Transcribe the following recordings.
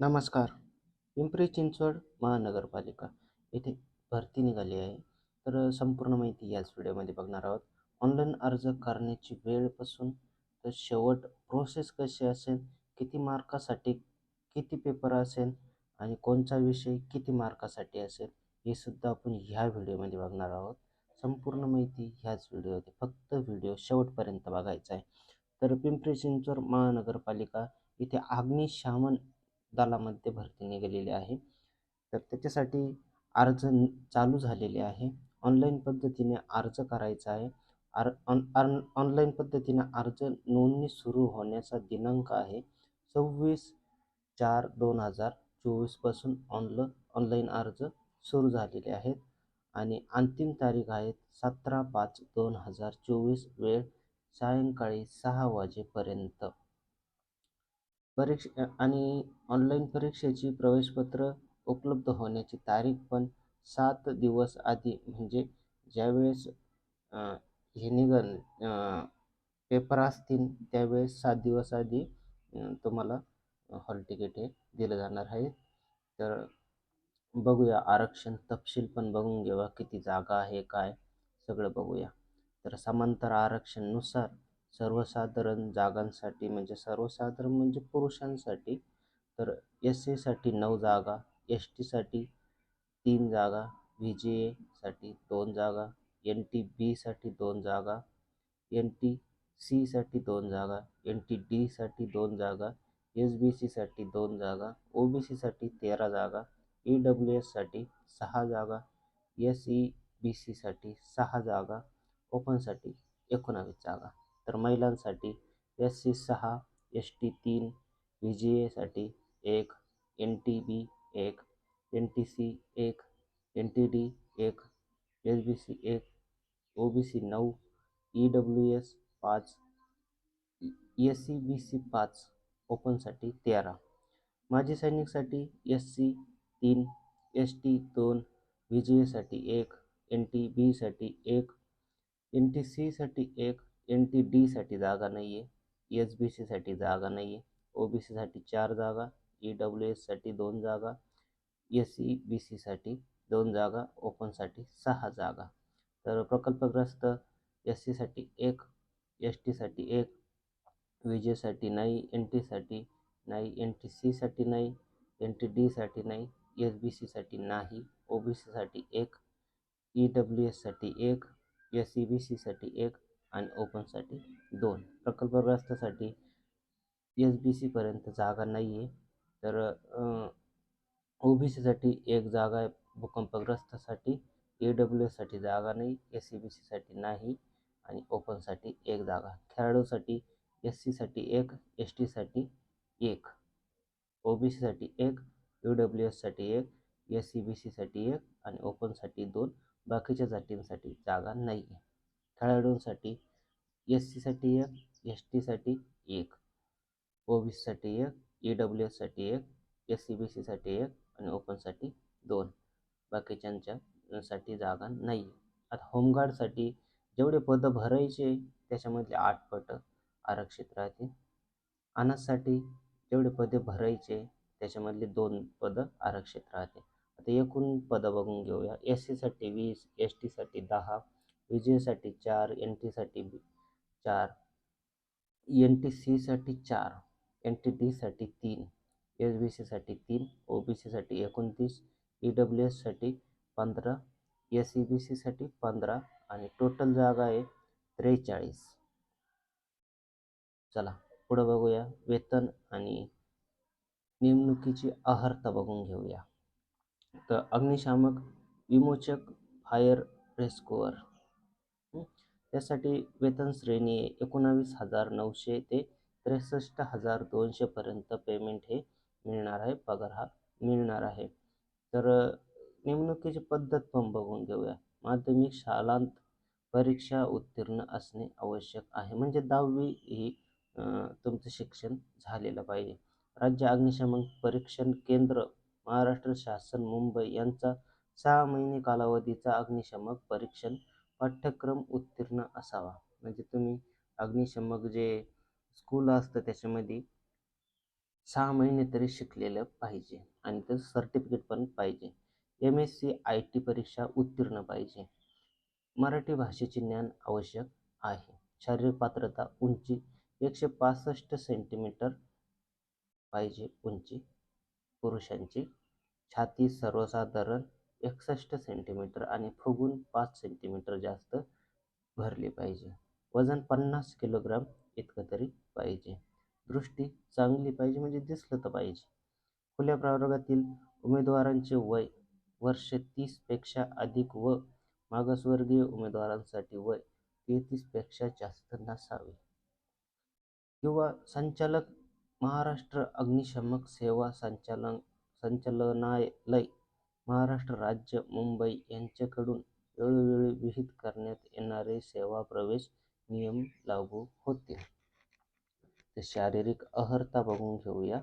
नमस्कार. पिंपरी चिंचवड महानगरपालिका येथे भरती निघाली आहे. तर संपूर्ण माहिती याच व्हिडिओमध्ये बघणार आहोत. ऑनलाईन अर्ज करण्याची वेळपासून तर शेवट प्रोसेस कशी असेल किती मार्कासाठी किती पेपर असेल आणि कोणता विषय किती मार्कासाठी असेल हे सुद्धा आपण ह्या व्हिडिओमध्ये बघणार आहोत. संपूर्ण माहिती ह्याच व्हिडिओमध्ये फक्त व्हिडिओ शेवटपर्यंत बघायचा आहे. तर पिंपरी चिंचवड महानगरपालिका इथे अग्निशामन दलामध्ये भरती निघालेली आहे. तर त्याच्यासाठी अर्ज चालू झालेले आहे. ऑनलाईन पद्धतीने अर्ज करायचा आहे. आर ऑन ऑन ऑनलाईन पद्धतीने अर्ज नोंदणी सुरू होण्याचा दिनांक आहे. सव्वीस चार दोन हजार चोवीसपासून ऑनल ऑनलाईन अर्ज सुरू झालेले आहेत. आणि अंतिम तारीख आहे सतरा पाच दोन हजार चोवीस वेळ सायंकाळी सहा वाजेपर्यंत. परीक्ष आणि ऑनलाईन परीक्षेची प्रवेशपत्र उपलब्ध होण्याची तारीख पण सात दिवस आधी. म्हणजे ज्यावेळेस हे निघन पेपर असतील त्यावेळेस सात दिवस आधी तुम्हाला हॉल तिकीट हे दिलं जाणार आहे. तर बघूया आरक्षण तपशील पण बघून घेऊया किती जागा आहे काय सगळं बघूया. तर समांतर आरक्षणनुसार सर्वसाधारण जागांसाठी म्हणजे सर्वसाधारण म्हणजे पुरुषांसाठी तर एस सीसाठी नऊ जागा एस टीसाठी तीन जागा व्ही जे एसाठी दोन जागा एन टी बीसाठी दोन जागा एन टी सीसाठी दोन जागा एन टी डीसाठी दोन जागा एस बी सीसाठी दोन जागा ओ बी सीसाठी तेरा जागा ई डब्ल्यू एससाठी सहा जागा एस ई बी सीसाठी सहा जागा ओपनसाठी एकोणावीस जागा. तर महिलांसाठी एस सी सहा एस टी तीन व्ही जी एसाठी एक एन टी बी एक एन टी सी एक एन टी डी एक एस बी सी एक ओ बी सी नऊ ई डब्ल्यू एस पाच एस सी बी सी पाच ओपनसाठी तेरा. माजी सैनिकसाठी एस सी तीन एस टी दोन व्ही जी एसाठी एक एन टी बीसाठी एक एन टी सीसाठी एक एन टी डीसाठी जागा नाही आहे एस बी सीसाठी जागा नाही आहे ओ बी सीसाठी चार जागा ई डब्ल्यू एससाठी दोन जागा एस सी बी सीसाठी दोन जागा ओपनसाठी सहा जागा. तर प्रकल्पग्रस्त एस सीसाठी एक एस टीसाठी एक विजेसाठी नाही एन टीसाठी नाही एन टी सीसाठी नाही एन टी डीसाठी नाही एस बी सीसाठी नाही ओ बी सीसाठी एक ई डब्ल्यू एससाठी एक एस सी बी सीसाठी एक आणि ओपनसाठी दोन. प्रकल्पग्रस्तासाठी एस बी सीपर्यंत जागा नाही आहे तर ओ बी सीसाठी एक जागा आहे. भूकंपग्रस्तासाठी ए डब्ल्यू एससाठी जागा नाही एस सी बी सीसाठी नाही आणि ओपनसाठी एक जागा. खेळाडूसाठी एस सीसाठी एक एस टीसाठी एक. ओ बी सीसाठी एक यू डब्ल्यू एससाठी एक एस सी बी सीसाठी एक आणि ओपनसाठी दोन. बाकीच्या जातींसाठी जागा नाही आहे खेळाडूंसाठी एस सीसाठी एक एस टीसाठी एक ओ बी सीसाठी एक ई डब्ल्यू एससाठी एक एस सी बी सीसाठी एक आणि ओपनसाठी दोन. बाकीच्यांच्या साठी जागा नाही आहे आता होमगार्डसाठी जेवढे पदं भरायचे त्याच्यामधले आठ पट आरक्षित राहतील. अनाथसाठी जेवढे पदे भरायचे त्याच्यामधले दोन पदं आरक्षित राहते आता एकूण पदं बघून घेऊया. एस सीसाठी वीस एस टीसाठी दहा विजयसाठी चार एन टीसाठी चार एन टी सीसाठी चार एन टी डीसाठी तीन एस बी सीसाठी तीन ओ बी सीसाठी एकोणतीस ई डब्ल्यू एससाठी पंधरा एस ई बी सीसाठी पंधरा आणि टोटल जागा आहे त्रेचाळीस. चला पुढं बघूया. वेतन आणि नेमणुकीची अहर्ता बघून घेऊया. तर अग्निशामक विमोचक फायर रेस्क्युअर त्यासाठी वेतन श्रेणी एकोणावीस हजार नऊशे ते त्रेसष्ट हजार दोनशेपर्यंत पेमेंट हे मिळणार आहे. पगार हा मिळणार आहे. तर नेमणुकीची पद्धत पण बघून घेऊया. माध्यमिक शालांत परीक्षा उत्तीर्ण असणे आवश्यक आहे. म्हणजे दहावी ही तुमचं शिक्षण झालेलं पाहिजे. राज्य अग्निशमन परीक्षण केंद्र महाराष्ट्र शासन मुंबई यांचा सहा महिने कालावधीचा अग्निशमक परीक्षण पाठ्यक्रम उत्तीर्ण असावा. म्हणजे तुम्ही अग्निशमक जे स्कूल असतं त्याच्यामध्ये सहा महिने तरी शिकलेलं पाहिजे आणि त्याचं सर्टिफिकेट पण पाहिजे. M S C I T परीक्षा उत्तीर्ण पाहिजे. मराठी भाषेचे ज्ञान आवश्यक आहे. शारीरिक पात्रता उंची एकशे पासष्ट सेंटीमीटर पाहिजे उंची. पुरुषांची छाती सर्वसाधारण एकसष्ट सेंटीमीटर आणि फुगून पाच सेंटीमीटर जास्त भरली पाहिजे. वजन पन्नास किलोग्राम इतकं तरी पाहिजे. दृष्टी चांगली पाहिजे म्हणजे दिसलं तर पाहिजे. खुल्या प्रवर्गातील उमेदवारांचे वय वर्ष तीसपेक्षा अधिक व मागासवर्गीय उमेदवारांसाठी वय तेहतीसपेक्षा जास्त नसावे. किंवा संचालक महाराष्ट्र अग्निशमक सेवा संचालन संचालनालय महाराष्ट्र राज्य मुंबई यांच्याकडून वेळोवेळी विहित करण्यात येणारे सेवा प्रवेश नियम लागू होतील. तर शारीरिक अहर्ता बघून घेऊया.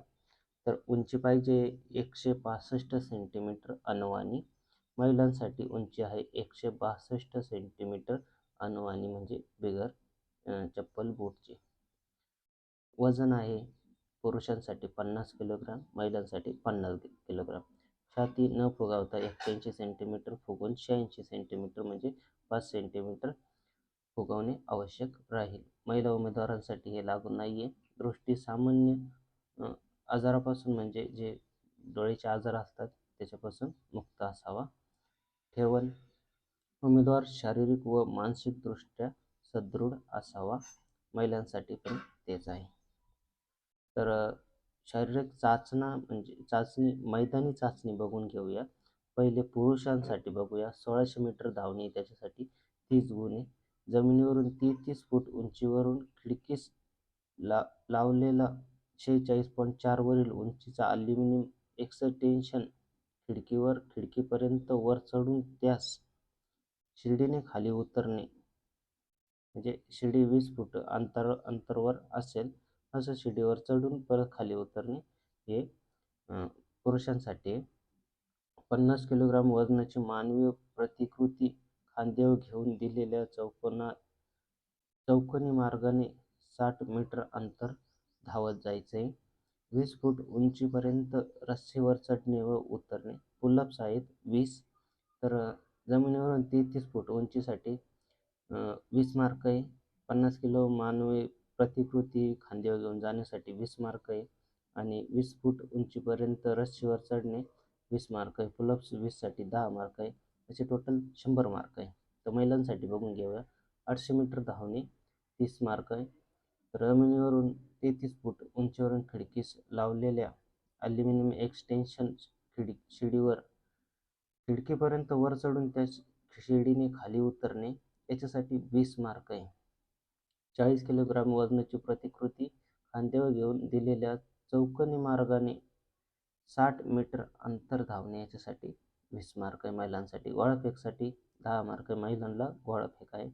तर उंची पाहिजे एकशे पासष्ट सेंटीमीटर अनुवानी महिलांसाठी उंची आहे एकशे बासष्ट सेंटीमीटर अनुवानी म्हणजे बिगर चप्पल बूटची. वजन आहे पुरुषांसाठी पन्नास किलोग्राम महिलांसाठी पन्नास किलोग्राम. छाती न फुगावता एक्क्याऐंशी सेंटीमीटर फुगवून शहाऐंशी सेंटीमीटर म्हणजे पाच सेंटीमीटर फुगवणे आवश्यक राहील. महिला उमेदवारांसाठी हे लागू नाही आहे दृष्टी सामान्य आजारापासून म्हणजे जे डोळ्याचे आजार असतात त्याच्यापासून मुक्त असावा. ठेवण उमेदवार शारीरिक व मानसिकदृष्ट्या सदृढ असावा. महिलांसाठी पण तेच आहे. तर शारीरिक चाचणा म्हणजे चाचणी मैदानी चाचणी बघून घेऊया. पहिले पुरुषांसाठी बघूया. सोळाशे मीटर धावणे त्याच्यासाठी. तीस गुणे. जमिनीवरून तेहतीस फूट उंचीवरून खिडकीस ला लावलेला शेहेचाळीस पॉईंट चारवरील उंचीचा अल्युमिनियम एक्सटेन्शन खिडकीवर खिडकीपर्यंत वर चढून त्यास शिर्डीने खाली उतरणे. म्हणजे शिर्डी वीस फूट अंतर अंतरवर असेल. असं शिडीवर चढून परत खाली उतरणे हे पुरुषांसाठी पन्नास किलोग्राम वजनाची मानवी प्रतिकृती खांद्यावर घेऊन दिलेल्या चौकोना चौकोनी मार्गाने साठ मीटर अंतर धावत जायचे. वीस फूट उंचीपर्यंत रस्सीवर चढणे व उतरणे. पुलअप्स आहेत वीस तर जमिनीवरून तेहतीस फूट उंचीसाठी वीस मार्क आहे. पन्नास किलो मानवी प्रतिकृती खांद्यावर घेऊन जाण्यासाठी वीस मार्क आहे. आणि वीस फूट उंचीपर्यंत रस्सीवर चढणे वीस मार्क आहे. पुलप्स वीससाठी दहा मार्क आहे. असे टोटल शंभर मार्क आहे. तर महिलांसाठी बघून घेऊया. आठशे मीटर धावणे तीस मार्क आहे. जमिनीवरून तेहतीस फूट उंचीवरून खिडकीस लावलेल्या ॲल्युमिनियम एक्सटेन्शन खिड शिडीवर खिडकीपर्यंत वर चढून त्या शिडीने खाली उतरणे याच्यासाठी वीस मार्क आहे. चाळीस किलोग्राम वजनाची प्रतिकृती खांद्यावर घेऊन दिलेल्या चौकनी मार्गाने साठ मीटर अंतर धावणे याच्यासाठी वीस मार्क आहे महिलांसाठी गोळाफेकसाठी दहा मार्क आहे. महिलांना गोळाफेक आहे.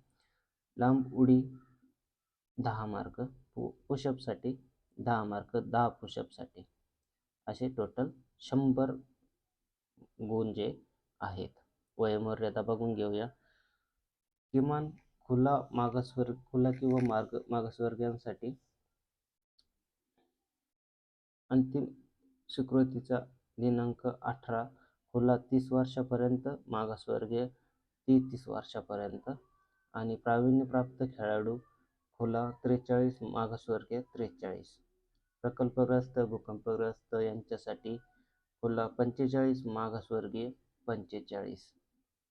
लांब उडी दहा मार्क. पु पुशअपसाठी दहा मार्क दहा पुशअपसाठी. असे टोटल शंभर गुण जे आहेत. वयोमर्यादा बघून घेऊया. किमान खुला मागासवर्ग खुला किंवा मार्ग मागासवर्गीयांसाठी अंतिम स्वीकृतीचा दिनांक अठरा खुला तीस वर्षापर्यंत मागासवर्गीय तेहतीस वर्षापर्यंत आणि प्रावीण्यप्राप्त खेळाडू खुला त्रेचाळीस मागासवर्गीय त्रेचाळीस. प्रकल्पग्रस्त भूकंपग्रस्त यांच्यासाठी खुला पंचेचाळीस मागासवर्गीय पंचेचाळीस.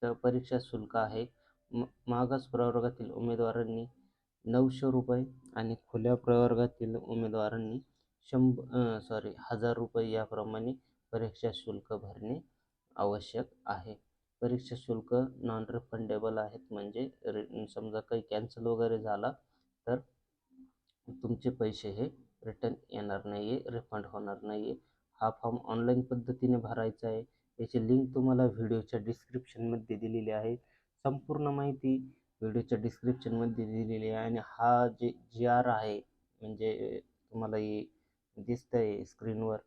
तर परीक्षा शुल्क आहे म मागास प्रवर्गातील उमेदवारांनी नऊशे रुपये आणि खुल्या प्रवर्गातील उमेदवारांनी शंभ सॉरी हजार रुपये याप्रमाणे परीक्षा शुल्क भरणे आवश्यक आहे. परीक्षा शुल्क नॉन रिफंडेबल आहेत. म्हणजे रि समजा काही कॅन्सल वगैरे झाला तर तुमचे पैसे हे रिटर्न येणार नाही आहे रिफंड होणार नाही आहे हा फॉर्म ऑनलाईन पद्धतीने भरायचा आहे. याची लिंक तुम्हाला व्हिडिओच्या डिस्क्रिप्शनमध्ये दिलेली आहे. संपूर्ण माहिती व्हिडिओच्या डिस्क्रिप्शनमध्ये दिलेली आहे आणि हा जे जी आर आहे म्हणजे तुम्हाला हे दिसतं आहे स्क्रीनवर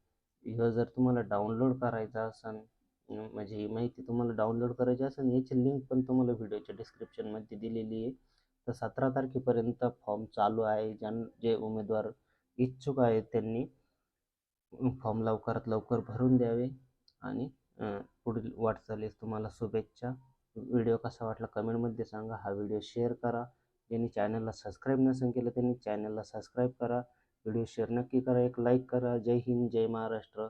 ह्यो जर तुम्हाला डाउनलोड करायचा असेल म्हणजे ही माहिती तुम्हाला डाउनलोड करायची असेल याची लिंक पण तुम्हाला व्हिडिओच्या डिस्क्रिप्शनमध्ये दिलेली आहे. तर सतरा तारखेपर्यंत फॉर्म चालू आहे ज्यां जे उमेदवार इच्छुक आहेत त्यांनी फॉर्म लवकरात लवकर भरून द्यावे आणि पुढील वाटचालीस तुम्हाला शुभेच्छा. व्हिडिओ कसा वाटला कमेंटमध्ये सांगा. हा व्हिडिओ शेअर करा. ज्यांनी चॅनलला सबस्क्राईब नसेल केलं त्यांनी चॅनलला सबस्क्राईब करा. व्हिडिओ शेअर नक्की करा. एक लाईक करा. जय हिंद जय महाराष्ट्र.